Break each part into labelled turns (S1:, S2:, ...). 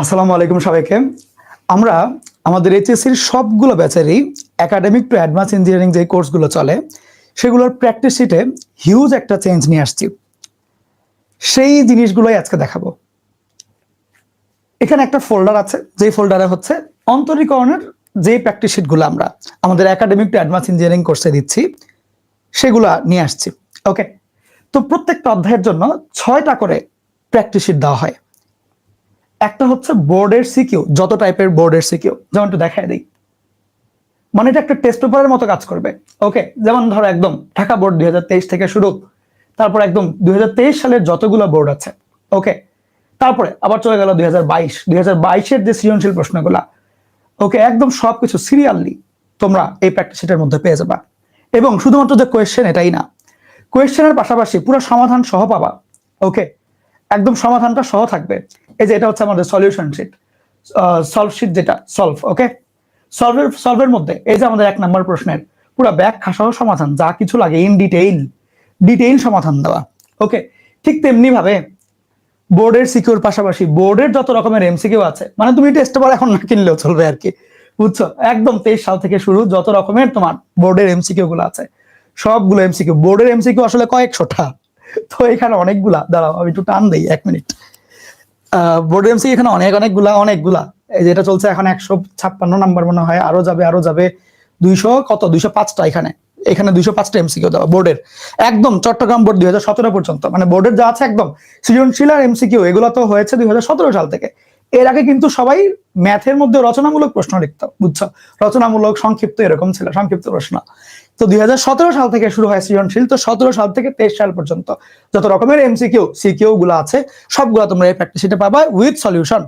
S1: আসসালামু আলাইকুম সবাইকে। আমরা আমাদের এইচএসসির সবগুলো ব্যাচেরই একাডেমিক টু অ্যাডভান্স ইঞ্জিনিয়ারিং যে কোর্সগুলো চলে, সেগুলোর প্র্যাকটিস শিটে হিউজ একটা চেঞ্জ নিয়ে আসছি। সেই জিনিসগুলোই আজকে দেখাবো। এখানে একটা ফোল্ডার আছে যে ফোল্ডারে হচ্ছে অন্তরীকরণের যে প্র্যাকটিস শিটগুলো আমরা আমাদের একাডেমিক টু অ্যাডভান্স ইঞ্জিনিয়ারিং কোর্সে দিচ্ছি, সেগুলা নিয়ে আসছি। ওকে তো প্রত্যেকটা অধ্যায়ের জন্য ছয়টা করে প্র্যাকটিস শিট দেওয়া হয়। একটা হচ্ছে বোর্ডের সিকিউ যত টাইপের বোর্ডের সিকিউ যেমন একটু দেখায় দিই। মানে এটা একটা টেস্ট পেপারের মতো কাজ করবে। ওকে যেমন ধরো একদম ঢাকা বোর্ড দুই থেকে শুরু। তারপর একদম দুই সালের যতগুলো বোর্ড আছে। ওকে তারপরে আবার চলে গেল দুই হাজার বাইশ। যে সৃজনশীল প্রশ্নগুলা। ওকে একদম সবকিছু সিরিয়ালি তোমরা এই প্র্যাকটিস শিটের মধ্যে পেয়ে যাবা। এবং শুধুমাত্র যে কোয়েশ্চেন এটাই না কোয়েশ্চেনের পাশাপাশি পুরো সমাধান সহ পাবা। ওকে একদম সমাধানটা সহ থাকবে। এই যে এটা হচ্ছে আমাদের সলিউশন শিট সলভ শিট যেটা সলভ ওকে সলভের সলভের মধ্যে, এই যে আমাদের এক নম্বর প্রশ্নের, পুরো ব্যাখ্যা সহ সমাধান, যা কিছু লাগে ইন ডিটেইল ডিটেইল সমাধান দেওয়া ওকে ঠিক তেমনি ভাবে বোর্ডের সিকিউর পাশাপাশি বোর্ডের যত রকমের এমসিকিউ আছে মানে তুমি টেস্ট পেপার এখন না কিনলেও চলবে আর কি, বুঝছ? একদম তেইশ সাল থেকে শুরু যত রকমের তোমার বোর্ডের এমসিকিউ গুলো আছে, সবগুলো এমসিকিউ বোর্ডের এমসিকিউ আসলে কয়েকশোটা তো এখানে অনেকগুলা, দাঁড়াও, আমি একটু টান দিই, এক মিনিট। বোর্ড এমসি এখানে অনেক, অনেকগুলা অনেকগুলা। এই যেটা চলছে এখন একশো ছাপ্পান্ন নাম্বার মনে হয়, আরও যাবে আরও যাবে। দুইশো কত? দুইশো পাঁচটা এখানে। এখানে দুইশো পাঁচটা এমসিকিউ দেওয়া বোর্ডের একদম চট্টগ্রাম বোর্ড দুই হাজার সতেরো পর্যন্ত। মানে বোর্ডের যা আছে একদম, সৃজনশীল আর এমসিকিউ এগুলো তো হয়েছে দুই হাজার সতেরো সাল থেকে। এর আগে কিন্তু সবাই ম্যাথের মধ্যে রচনামূলক প্রশ্ন লিখত, বুঝছ? রচনামূলক, সংক্ষিপ্ত, এরকম ছিল, সংক্ষিপ্ত প্রশ্ন। তো দুই হাজার সতেরো সাল থেকে শুরু হয় সৃজনশীল, তো সতেরো সাল থেকে তেইশ সাল পর্যন্ত যত রকমের এমসিকিউ সিকিউ গুলো আছে, সবগুলো তোমরা এই প্র্যাকটিস শিটে পাবা উইথ সলিউশন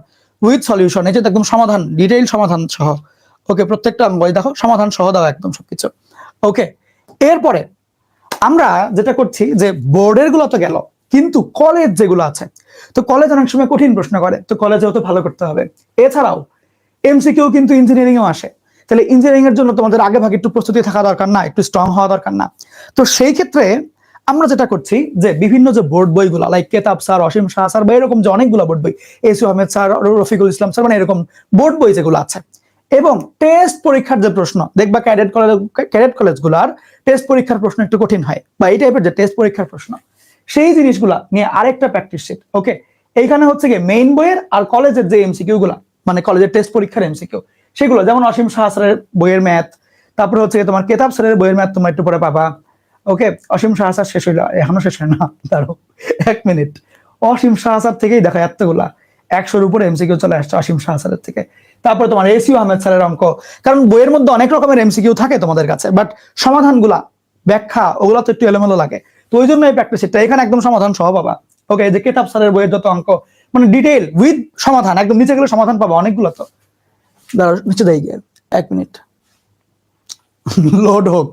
S1: উইথ সলিউশন এই যে একদম সমাধান ডিটেইল সমাধান সহ। ওকে প্রত্যেকটা বই দেখো, সমাধান সহ দাও একদম সবকিছু। ওকে এরপরে আমরা যেটা করছি যে বোর্ডেরগুলো তো গেল, কিন্তু কলেজ যেগুলো আছে, তো কলেজ অনেক সময় কঠিন প্রশ্ন করে, তো কলেজেও তো ভালো করতে হবে। এছাড়াও এমসিকিউ কিন্তু ইঞ্জিনিয়ারিং এও আসে তাহলে ইঞ্জিনিয়ারিং এর জন্য তোমাদের আগে ভাগে একটু প্রস্তুতি থাকা দরকার না, একটু স্ট্রং হওয়া দরকার না। তো সেই ক্ষেত্রে আমরা যেটা করছি যে বিভিন্ন যে বোর্ড বইগুলো লাইক কেতাব স্যার অসীম শাহ স্যার বা এরকম যে অনেকগুলো বোর্ড বই এসু আহমেদ স্যার রফিকুল ইসলাম স্যার মানে এরকম বোর্ড বই যেগুলো আছে। এবং টেস্ট পরীক্ষার যে প্রশ্ন, দেখবা ক্যাডেট কলেজ ক্যাডেট কলেজগুলোর টেস্ট পরীক্ষার প্রশ্ন একটু কঠিন হয়, বা এই টাইপের যে টেস্ট পরীক্ষার প্রশ্ন, সেই জিনিসগুলা নিয়ে আরেকটা প্র্যাকটিস শিট ওকে এইখানে হচ্ছে কি মেইন বইয়ের আর কলেজের যে এমসিকিউ গুলা মানে কলেজের টেস্ট পরীক্ষার এমসিকিউ সেগুলো, যেমন অসীম শাহ বইয়ের ম্যাথ, তারপরে হচ্ছে তোমার কেতাব স্যারের বইয়ের ম্যাথ তোমার একটু পরে পাবা। ওকে, অসীম শাহ স্যার শেষ হইল এখনও শেষ হয় না দাঁড়ো এক মিনিট। অসীম শাহ স্যার থেকেই দেখো এতগুলা, একশোর উপরে এমসিকিউ চলে আসছে অসীম শাহ স্যারের থেকে। তারপরে তোমার এসিউ আহমেদ স্যারের অঙ্ক, কারণ বইয়ের মধ্যে অনেক রকমের এমসিকিউ থাকে তোমাদের কাছে বাট সমাধানগুলা, ব্যাখ্যা, ওগুলো তো একটু এলোমেলো লাগে। তো ওই জন্য এই প্র্যাকটিস এখানে একদম সমাধান সহ পাবা। ওকে যে কেতাব স্যারের বইয়ের যত অঙ্ক মানে ডিটেইল উইথ সমাধান, একদম নিচে গেলে সমাধান পাবা অনেকগুলো তো। দাঁড়াও, নিচে দেই গিয়ে, এক মিনিট। লোড হোক,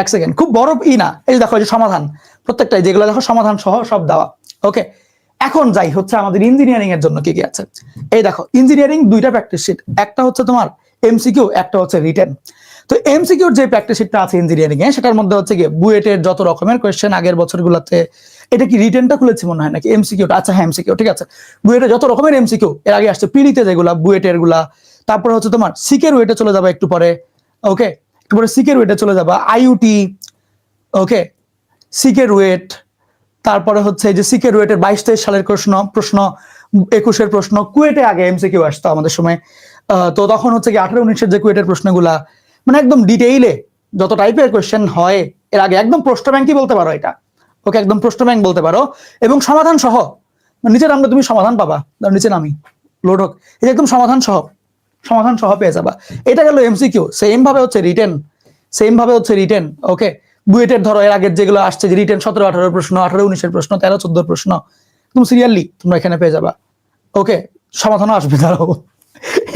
S1: এক সেকেন্ড। খুব বড় ই না, এই দেখো যে সমাধান। প্রত্যেকটাই, যেগুলো দেখো, সমাধান সহ সব দেওয়া। ওকে? এখন যাই, হচ্ছে আমাদের ইঞ্জিনিয়ারিং এর জন্য কি কি আছে। এই দেখো ইঞ্জিনিয়ারিং দুইটা প্র্যাকটিস শিট একটা হচ্ছে তোমার এমসিকিউ একটা হচ্ছে রিটেন তো এমসিকিউর যে প্র্যাকটিস শিটটা আছে ইঞ্জিনিয়ারিং এ, সেটার মধ্যে হচ্ছে কি বুয়েটের যত রকমের কোয়েশ্চেন আগের বছরগুলোতে, এটা কি রিটেনটা খুলেছি মনে হয় নাকি এমসিকিউটা আচ্ছা হ্যাঁ এমসিকিউ ঠিক আছে। বুয়েটে যত রকমের এমসিকিউ এর আগে আসছে পিড়িতে যেগুলা বুয়েটেরগুলা তারপরে হচ্ছে তোমার সিকের ওয়েটে চলে যাবে একটু পরে ওকে একটু পরে সিকের ওয়েটে চলে যাবা আইউটি ওকে সিকের ওয়েট তারপরে হচ্ছে যে সিকের ওয়েটের বাইশ তেইশ সালের প্রশ্ন প্রশ্ন, একুশের প্রশ্ন কুয়েটে আগে এমসিকিউ আসতো আমাদের সময়। তো তখন হচ্ছে কি আঠারো উনিশের যে কুয়েটের প্রশ্নগুলা মানে একদম ডিটেইলে যত টাইপের কোয়েশ্চেন হয়, এর আগে একদম প্রশ্ন ব্যাংকই বলতে পারো এটা। ওকে, একদম প্রশ্ন ব্যাংক বলতে পারো। এবং সমাধান সহ মানে নিচে নামলে তুমি সমাধান পাবা নিচে নামি লোড হোক যে একদম সমাধান সহ সমাধান সহ পেয়ে যাবা। এটা গেল এমসিকিউ সেম ভাবে হচ্ছে রিটেন সেম ভাবে হচ্ছে রিটেন ওকে বুয়েটের ধরো, এর আগের যেগুলো আসছে, যে রিটেন সতেরো, আঠারো প্রশ্ন, আঠারো, উনিশের প্রশ্ন, তেরো, চোদ্দ প্রশ্ন, তুমি সিরিয়ালি তোমরা এখানে পেয়ে যাবা ওকে সমাধানও আসবে, দাঁড়াও।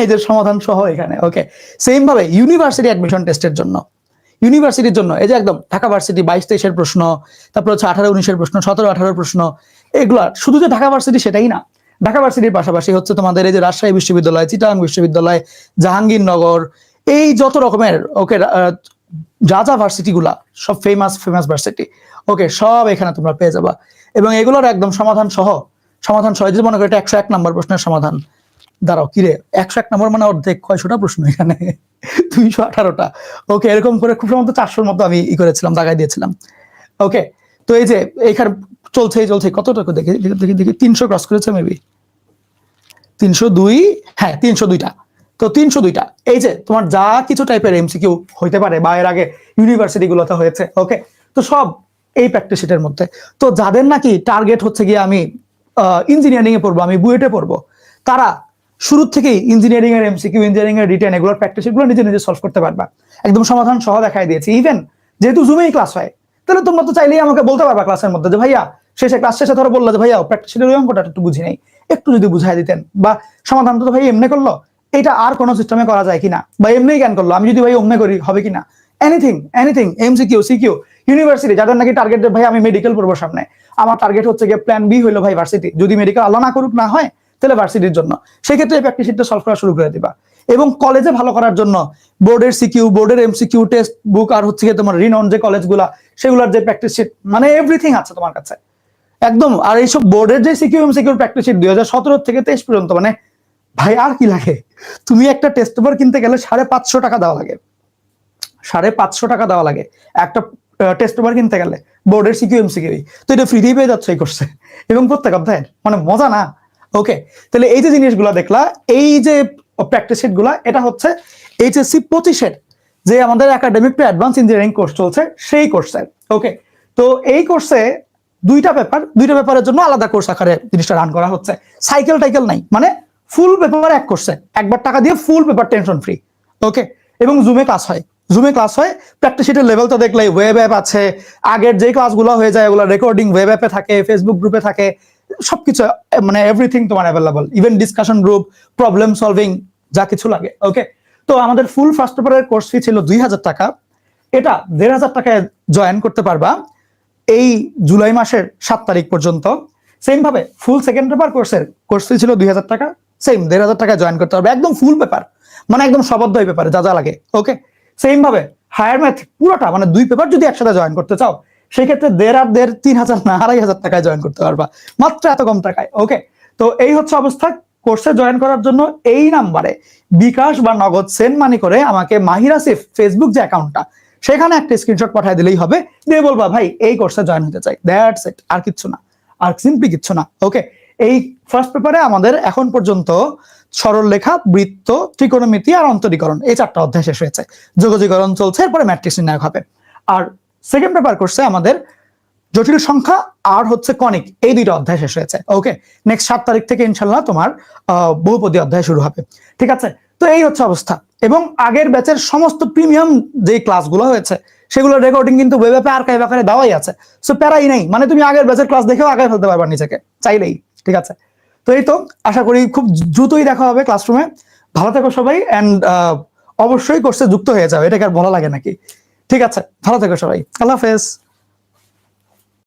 S1: এই যে সমাধান সহ এখানে ওকে সেম ভাবে ইউনিভার্সিটি অ্যাডমিশন টেস্টের জন্য। ইউনিভার্সিটির জন্য, এই যে একদম ঢাকা ভার্সিটি বাইশ, তেইশের প্রশ্ন, তারপর হচ্ছে আঠারো, উনিশের প্রশ্ন, সতেরো, আঠারোর প্রশ্ন, এগুলা শুধু যে ঢাকা ভার্সিটি সেটাই না। ঢাকা ভার্সিটির পাশাপাশি হচ্ছে তোমাদের এই যে রাজশাহী বিশ্ববিদ্যালয় চিটাং বিশ্ববিদ্যালয়, জাহাঙ্গীরনগর, এই যত রকমের, ওকে যা যা ভার্সিটি গুলা সব ফেমাস ফেমাস ভার্সিটি, ওকে, সব এখানে তোমরা পেয়ে যাবা। এবং এগুলোর একদম সমাধান সহ সমাধান সহ যদি মনে করো এটা একশো এক নম্বর প্রশ্নের সমাধান। দাঁড়াও কিরে একশো এক নম্বর মানে অর্ধেক, কয়শোটা প্রশ্ন এখানে? দুইশো আঠারোটা। ওকে, এরকম করে খুব সম্ভবত চারশোর মতো আমি ই করেছিলাম দাগাই দিয়েছিলাম। ওকে, তো এই যে, এইখানে চলছে চলছে। কতটুকু দেখি দেখি দেখি দেখি তিনশো ক্রস করেছে মেবি তিনশো দুই হ্যাঁ তিনশো দুইটা। তো তিনশো দুইটা। এই যে, তোমার যা কিছু টাইপের এমসিকিউ হইতে পারে, বা এর আগে ইউনিভার্সিটি গুলোতে হয়েছে ওকে তো সব এই প্র্যাকটিস মধ্যে। তো যাদের নাকি টার্গেট হচ্ছে গিয়ে আমি ইঞ্জিনিয়ারিং এ পড়ব, আমি বুয়েটে পড়ব, তারা শুরু থেকেই ইঞ্জিনিয়ারিং এর এমসিকিউ ইঞ্জিনিয়ারিং এর রিটেন এগুলোর প্র্যাকটিসগুলো নিজে নিজে সলভ করতে পারবা। একদম সমাধান সহ দেখাই দিয়েছি। ইভেন যেহেতু জুমেই ক্লাস হয়, তাহলে তোমরা তো চাইলেই আমাকে বলতে পারবা ক্লাসের মধ্যে যে, ভাইয়া শেষে ক্লাস শেষে ধরো বলল যে, ভাইয়া প্র্যাকটিস শিটের অঙ্কটা একটু বুঝি নেই। একটু যদি বুঝাই দিতেন। বা সমাধান তো ভাই এমনি করল। এটা আর কোনো সিস্টেমে করা যায় কিনা? বা এমনি জ্ঞান করল, আমি যদি ভাই অমনে করি, হবে কিনা? Anything anything MCQ CQ university যাদের নাকি টার্গেট ভাই, আমি মেডিকেল পড়ব সামনে। আমার টার্গেট হচ্ছে গিয়ে প্ল্যান বি হইল ভাই ভার্সিটি যদি মেডিকেল আলো না করুক, না হয়, তাহলে ভার্সিটির জন্য। সেক্ষেত্রে এই প্র্যাকটিস শিটটা সলভ করা শুরু করে দিবা। এবং কলেজে ভালো করার জন্য বোর্ডের সিকিউ বোর্ডের এমসিকিউ টেস্ট বুক আর হচ্ছে তোমার রিনন যে কলেজগুলা সেগুলোর যে প্র্যাকটিস শিট মানে এভরিথিং আছে তোমার কাছে। একদম, আর এইসব বোর্ডের যে সিকিউ এমসিকিউ প্র্যাকটিস শিট দুই হাজার সতেরো থেকে তেইশ পর্যন্ত মানে ভাই, আর কি লাগে? তুমি একটা টেস্ট পেপার কিনতে গেলে সাড়ে পাঁচশো টাকা দেওয়া লাগে। সাড়ে পাঁচশো টাকা দেওয়া লাগে। একটা টেস্ট পেপার কিনতে গেলে বোর্ডের সিকিউ এমসিকিউ তো এটা ফ্রিতেই পেয়ে যাচ্ছে এই করছে এবং প্রত্যেক অধ্যায়ের মানে মজা না? ওকে তাহলে এই যে জিনিসগুলো দেখলা, এই যে প্র্যাকটিস শিটগুলা, এটা হচ্ছে এইচএসসি পঁচিশের যে আমাদের একাডেমিক অ্যাডভান্স ইঞ্জিনিয়ারিং কোর্স চলছে, সেই কোর্সের ওকে তো এই কোর্সে দুইটা পেপার, দুইটা পেপারের জন্য আলাদা কোর্স আকারে জিনিসটা রান করা হচ্ছে। সাইকেল টাইকেল নাই মানে ফুল পেপার এক কোর্সে একবার টাকা দিয়ে full paper tension free okay এবং জুমে ক্লাস হয়। জুমে ক্লাস হয় প্র্যাকটিস শিটের লেভেল তো দেখলে ওয়েব অ্যাপ আছে, আগের যে ক্লাসগুলো হয়ে যায় ওগুলো রেকর্ডিং ওয়েব অ্যাপে থাকে ফেসবুক গ্রুপে থাকে, সবকিছু মানে এভরিথিং তোমার available even discussion group problem solving যা কিছু লাগে। ওকে তো আমাদের ফুল ফার্স্ট পেপারের কোর্স ফি ছিল দুই হাজার টাকা। এটা দেড় হাজার টাকায় জয়েন করতে পারবা। এই জুলাই মাসের সাত তারিখ পর্যন্ত সেম ভাবে ফুল সেকেন্ড পেপার কোর্সের কোর্স ফি ছিল দুই হাজার টাকা সেম দেড় হাজার টাকায় জয়েন করতে পারবে একদম ফুল পেপার মানে একদম সবদ্ধ এই পেপারে যা যা লাগে ওকে সেম ভাবে হায়ার ম্যাথ পুরোটা মানে দুই পেপার যদি একসাথে জয়েন করতে চাও, সেই ক্ষেত্রে দেড় আর দেড় তিন হাজার না আড়াই হাজার টাকায় জয়েন করতে পারবা, মাত্র এত কম টাকায় ওকে তো এই হচ্ছে অবস্থা কোর্সে জয়েন করার জন্য এই নাম্বারে বিকাশ বা নগদ সেন্ড মানি করে আমাকে মাহিরাসিফ ফেসবুক যে অ্যাকাউন্টটা সেখানে একটা স্ক্রিনশট পাঠিয়ে দিলেই হবে। দিয়ে বলবা, ভাই, এই কোর্সে জয়েন হতে চাই। দ্যাটস ইট আর কিচ্ছু না। আর সিম্পলি কিচ্ছু না। ওকে এই ফার্স্ট পেপারে আমাদের এখন পর্যন্ত সরল লেখা, বৃত্ত, ত্রিকোণমিতি আর অন্তরীকরণ, এই চারটা অধ্যায় শেষ হয়েছে। যোগাযোগীকরণ চলছে, এরপরে ম্যাট্রিক্স নির্ণায়ক হবে। আর সেকেন্ড পেপার কোর্সে আমাদের জটিল সংখ্যা আর হচ্ছে কনিক এই দুইটা অধ্যায় শেষ হয়েছে। ওকে নেক্সট সাত তারিখ থেকে ইনশাল্লাহ তোমার বহুপদী অধ্যায় শুরু হবে। ঠিক আছে? তো এই হচ্ছে অবস্থা। এবং আগের ব্যাচের সমস্ত প্রিমিয়াম যে ক্লাসগুলো হয়েছে, সেগুলোর রেকর্ডিং কিন্তু ওয়েব অ্যাপে আর্কাইভ আকারে দেওয়াই আছে। সো প্যারাই নেই। মানে তুমি আগের ব্যাচের ক্লাস দেখেও আগে ফেলতে পারবা নিজেকে। চাইলেই, ঠিক আছে? তো এই তো, আশা করি খুব দ্রুতই দেখা হবে ক্লাসরুমে ভালো থেকো সবাই অ্যান্ড অবশ্যই কোর্সে যুক্ত হয়ে যাবে এটাকে আর বলা লাগে নাকি? ঠিক আছে, ভালো থেকো সবাই। আল্লাহ হাফেজ।